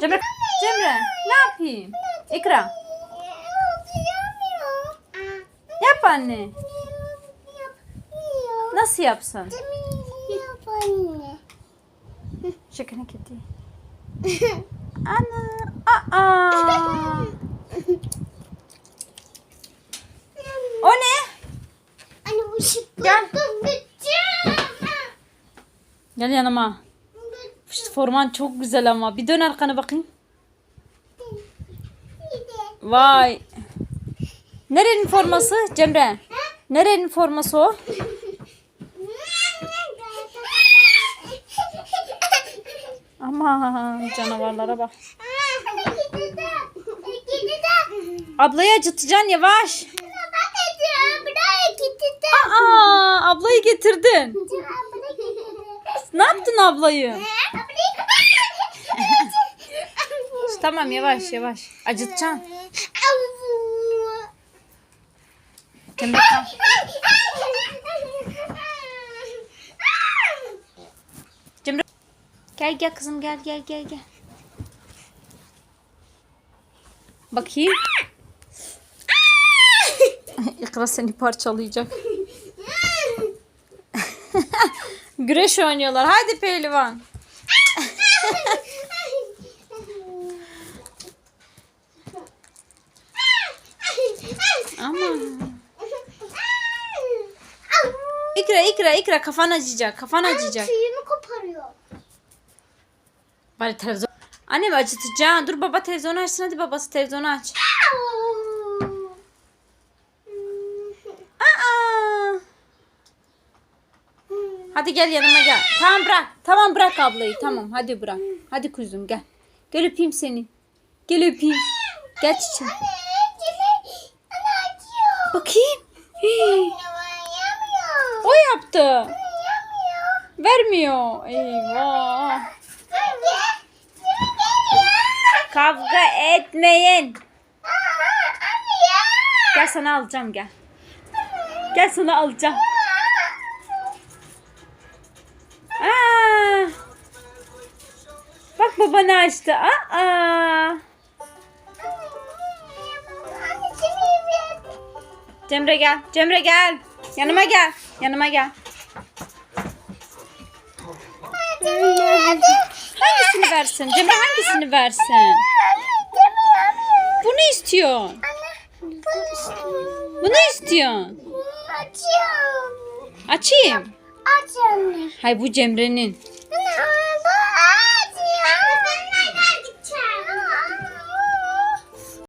Cemre, Cemre ne yapayım? İkra yap anne. Nasıl yapsın? Şekerini gitti. Ana. Aa. O ne? Gel. Gel yanıma. Şu forman çok güzel ama. Bir dön arkana bakayım. Vay. Nerenin forması Cemre? Nerenin forması o? Aman canavarlara bak. Ablayı acıtacaksın yavaş. Aa, ablayı getirdin. Ne yaptın ablayı? Tamam yavaş yavaş. Acıtacaksın. Cemre kal. Cemre. Gel gel kızım gel gel gel gel. Bakayım. İkra seni parçalayacak. Güreş oynuyorlar. Hadi pehlivan. Ama. İkra ikra ikra kafan acıyacak. Kafan acıyacak. Tüyümü koparıyor. Bari televizyon. Annem acıtacaksın. Dur baba televizyonu açsın hadi babası televizyonu aç. Aa. Hadi gel yanıma gel. Tamam bırak. Tamam bırak ablayı. Tamam hadi bırak. Hadi kuzum gel. Gel öpeyim seni. Gel öpeyim. Gel çiçeğim. Bakayım. O yaptı. Vermiyor. Eyvah. Kavga etmeyin. Gel sana alacağım gel. Gel sana alacağım. Bak baba ne açtı. Aa. Cemre gel. Cemre gel. Yanıma gel. Yanıma gel. Hangisini versin? Cemre hangisini versin? Bunu istiyorsun. Bunu istiyorsun. Açayım. Açın. Hay bu Cemre'nin.